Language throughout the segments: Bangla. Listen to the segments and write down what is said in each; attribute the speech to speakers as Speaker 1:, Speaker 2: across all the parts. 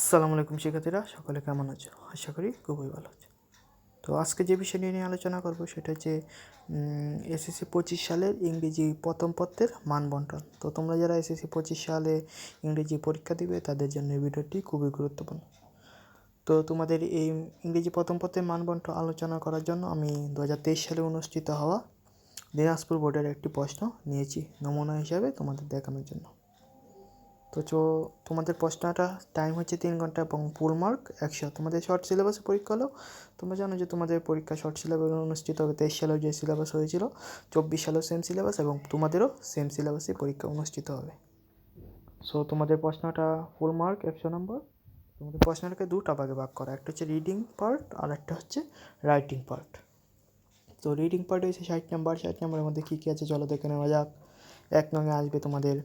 Speaker 1: আসসালামু আলাইকুম শিক্ষার্থীরা, সকলে কেমন আছো? আশা করি খুবই ভালো আছো। তো আজকে যে বিষয় নিয়ে আলোচনা করব সেটা হচ্ছে এসএসসি পঁচিশ সালের ইংরেজি প্রথম পত্রের মান বন্টন। তো তোমরা যারা এসএসসি পঁচিশ সালে ইংরেজি পরীক্ষা দিবে, তাদের জন্য এই ভিডিওটি খুবই গুরুত্বপূর্ণ। তো তোমাদের এই ইংরেজি প্রথম পত্রের মান বন্টন আলোচনা করার জন্য আমি দু হাজার তেইশ সালে অনুষ্ঠিত হওয়া দিনাজপুর বোর্ডের একটি প্রশ্ন নিয়েছি, নমুনা হিসাবে তোমাদের দেখানোর জন্য। তো চো, তোমাদের প্রশ্নটা টাইম হচ্ছে তিন ঘণ্টা এবং ফুল মার্ক একশো। তোমাদের শর্ট সিলেবাসে পরীক্ষা হলো, তোমরা জানো যে তোমাদের পরীক্ষা শর্ট সিলেবাস অনুষ্ঠিত হবে তেইশ সালেও যে সিলেবাস হয়েছিল, চব্বিশ সালেও সেম সিলেবাস এবং তোমাদেরও সেম সিলেবাসে পরীক্ষা অনুষ্ঠিত হবে। সো তোমাদের প্রশ্নটা ফুল মার্ক একশো নম্বর তোমাদের প্রশ্নটাকে দুটা ভাগে ভাগ করা, একটা হচ্ছে রিডিং পার্ট আর একটা হচ্ছে রাইটিং পার্ট তো রিডিং পার্ট হয়েছে ষাট নাম্বার ষাট নাম্বারের মধ্যে কী কী আছে চলো দেখে নেওয়া যাক। এক নঙে আসবে তোমাদের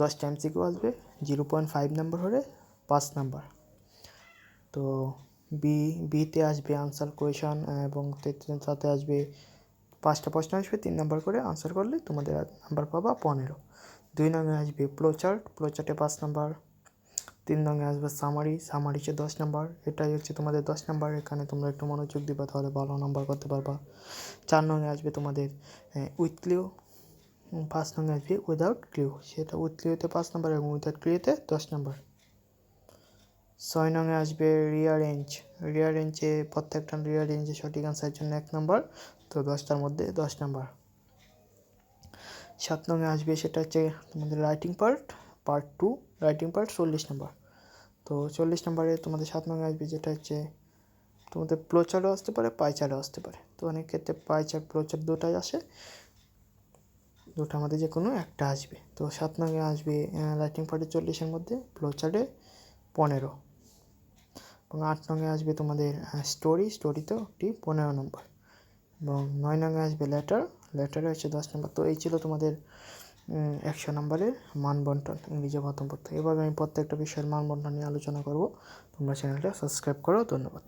Speaker 1: দশটা এমসিকিউ আসবে জিরো পয়েন্ট ফাইভ নাম্বার হলে পাঁচ নাম্বার তো বি বিতে আসবে আনসার কোয়েশন এবং সাথে আসবে, পাঁচটা প্রশ্ন আসবে, তিন নাম্বার করে আনসার করলে তোমাদের নাম্বার পাবা পনেরো। দুই নঙে আসবে ফ্লোচার্ট ফ্লোচার্টে পাঁচ নাম্বার তিন নঙে আসবে সামারি সামারিতে দশ নাম্বার এটাই হচ্ছে তোমাদের দশ নাম্বার এখানে তোমরা একটু মনোযোগ দিবা তাহলে ভালো নাম্বার করতে পারবা। চার নঙে আসবে তোমাদের উইথলিও পাঁচ নং আসবে উইদাউট ক্লিউ সেটা উইথ ক্লিউতে পাঁচ নম্বর এবং উইদাউট ক্লিউতে দশ নম্বর ছয় নঙে আসবে রিয়ারেঞ্জ রিয়ারেঞ্জে প্রত্যেকটা রিয়ারেঞ্জে সঠিক আনসারের জন্য এক নম্বর তো দশটার মধ্যে দশ নম্বর সাত নঙে আসবে সেটা হচ্ছে তোমাদের writing part part two writing part চল্লিশ নম্বর তো চল্লিশ নম্বরে তোমাদের সাত নঙে আসবে যেটা হচ্ছে তোমাদের প্লোচারও আসতে পারে, পাইচারও আসতে পারে। তো অনেক ক্ষেত্রে পাইচার প্লোচার দুটাই আসে। দুটো আমাদের যে কোনো একটা আসবে। তো সাত নঙ্গে আসবে রাইটিং পার্টে চল্লিশের মধ্যে ফ্লোচার্টে পনেরো। এবং আট নঙ্গে আসবে তোমাদের স্টোরি স্টোরিতেও একটি পনেরো নম্বর এবং নয় নঙ্গে আসবে লেটার লেটারে হচ্ছে দশ নম্বর তো এই ছিল তোমাদের একশো নম্বরের মান বন্টন ইংরেজি প্রথম পত্র এভাবে আমি প্রত্যেকটা বিষয়ের মান বন্টন নিয়ে আলোচনা করব। তোমরা চ্যানেলটা সাবস্ক্রাইব করো। ধন্যবাদ।